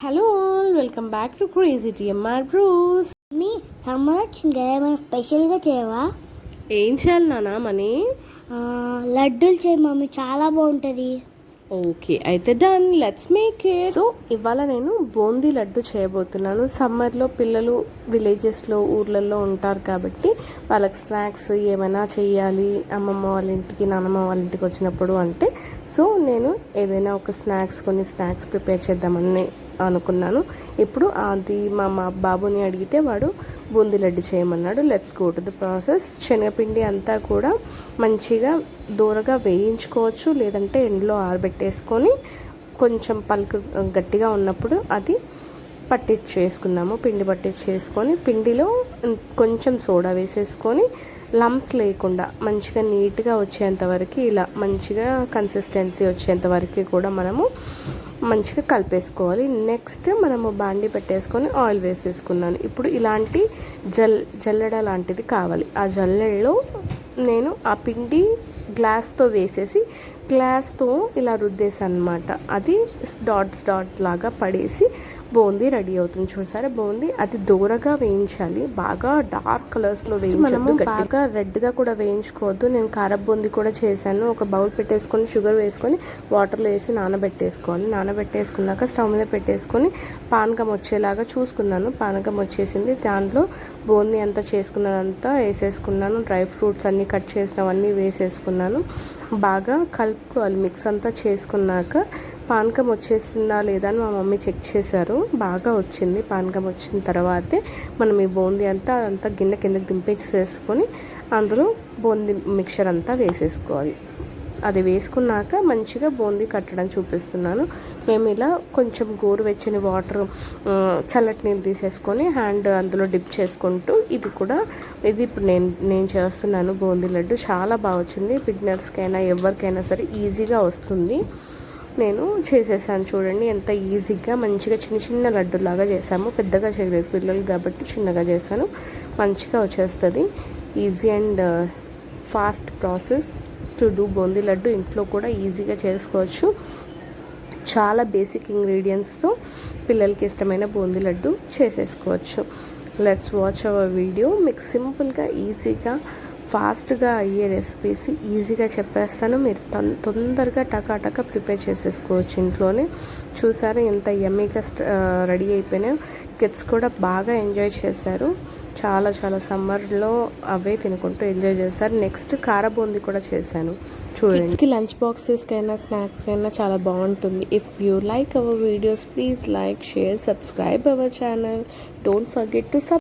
Hello all welcome back to crazy TMR bros me summer వచ్చింది కదా ఏమైనా స్పెషల్గా చేయవా? ఏం చేయాలి నాన్న మనీ? లడ్డూలు చేయి మమ్మీ చాలా బాగుంటుంది. ఓకే అయితే done let's make it so ఇవాళ నేను బూందీ లడ్డు చేయబోతున్నాను. సమ్మర్లో పిల్లలు విలేజెస్లో ఊర్లలో ఉంటారు కాబట్టి వాళ్ళకి స్నాక్స్ ఏమైనా చేయాలి అమ్మమ్మ వాళ్ళ ఇంటికి నాన్నమ్మ వాళ్ళ ఇంటికి వచ్చినప్పుడు అంటే సో నేను ఏదైనా ఒక స్నాక్స్ కొన్ని స్నాక్స్ ప్రిపేర్ చేద్దామని అనుకున్నాను. ఇప్పుడు అది మా మా బాబుని అడిగితే వాడు బూందీ లడ్డు చేయమన్నాడు. Let's go to the process శనగపిండి అంతా కూడా మంచిగా దూరగా వేయించుకోవచ్చు లేదంటే ఎండలో పెట్టేసుకొని కొంచెం పలుకు గట్టిగా ఉన్నప్పుడు అది పట్టించేసుకున్నాము. పిండి పట్టించేసుకొని పిండిలో కొంచెం సోడా వేసేసుకొని లమ్స్ లేకుండా మంచిగా నీట్గా వచ్చేంతవరకు ఇలా మంచిగా కన్సిస్టెన్సీ వచ్చేంతవరకు కూడా మనము మంచిగా కలిపేసుకోవాలి. నెక్స్ట్ మనము బాండి పెట్టేసుకొని ఆయిల్ వేసేసుకున్నాను. ఇప్పుడు ఇలాంటి జల్ జల్లెడ లాంటిది కావాలి. ఆ జల్లెడలో నేను ఆ పిండి గ్లాస్తో వేసేసి గ్లాస్తో ఇలా రుద్దేసి అనమాట అది డాట్స్ డాట్ లాగా పడేసి బూందీ రెడీ అవుతుంది చూసారా బూందీ అది దూరగా వేయించాలి బాగా డార్క్ కలర్స్లో వేయించి మనము బాగా రెడ్గా కూడా వేయించుకోవద్దు. నేను కార బూందీ కూడా చేశాను. ఒక బౌల్ పెట్టేసుకొని షుగర్ వేసుకొని వాటర్లో వేసి నానబెట్టేసుకోవాలి. నానబెట్టేసుకున్నాక స్టవ్ మీద పెట్టేసుకొని పానకం వచ్చేలాగా చూసుకున్నాను. పానకం వచ్చేసింది. దాంట్లో బూందీ అంతా చేసుకున్నదంతా వేసేసుకున్నాను. డ్రై ఫ్రూట్స్ అన్నీ కట్ చేసినవన్నీ వేసేసుకున్నాను. బాగా కలుపుకోవాలి. మిక్స్ అంతా చేసుకున్నాక పానకం వచ్చేసిందా లేదా అని మా మమ్మీ చెక్ చేశారు. బాగా వచ్చింది పానకం వచ్చిన తర్వాతే మనం ఈ బూందీ అంతా అంతా గిన్నె కిందకి దింపేసేసుకొని అందులో బూందీ మిక్చర్ అంతా వేసేసుకోవాలి. అది వేసుకున్నాక మంచిగా బూందీ కట్టడం చూపిస్తున్నాను. మేము ఇలా కొంచెం గోరువెచ్చని వాటర్ చల్లటి నీళ్ళు తీసేసుకొని హ్యాండ్ అందులో డిప్ చేసుకుంటూ ఇది కూడా ఇది ఇప్పుడు నేను నేను చేస్తున్నాను బూందీ లడ్డు. చాలా బాగా వచ్చింది. బిగినర్స్కైనా ఎవరికైనా సరే ఈజీగా వస్తుంది. నేను చేసేసాను చూడండి. ఎంత ఈజీగా మంచిగా చిన్న చిన్న లడ్డులాగా చేసాము పెద్దగా చేయలేదు పిల్లలు కాబట్టి చిన్నగా చేశాను. మంచిగా వచ్చేస్తుంది. Easy and uh, fast process to do boondi laddu. ఇంట్లో కూడా ఈజీగా చేసుకోవచ్చు. చాలా బేసిక్ ఇంగ్రీడియంట్స్తో పిల్లలకి ఇష్టమైన బూందీ లడ్డు చేసేసుకోవచ్చు. లెట్స్ వాచ్ అవర్ వీడియో మీకు సింపుల్గా ఈజీగా ఫాస్ట్గా అయ్యే రెసిపీస్ ఈజీగా చెప్పేస్తాను. మీరు తొం తొందరగా టకాటక ప్రిపేర్ చేసేసుకోవచ్చు ఇంట్లోనే. చూసారు ఎంత యమ్మీగా రెడీ అయిపోయినాయో. కిడ్స్ కూడా బాగా ఎంజాయ్ చేశారు. చాలా చాలా సమ్మర్లో అవే తినుకుంటూ ఎంజాయ్ చేశారు. నెక్స్ట్ కారబూంది కూడా చేశాను. చూడండి. కిడ్స్కి లంచ్ బాక్సెస్కైనా స్నాక్స్కైనా చాలా బాగుంటుంది. If you like our videos please like share subscribe our channel don't forget to sub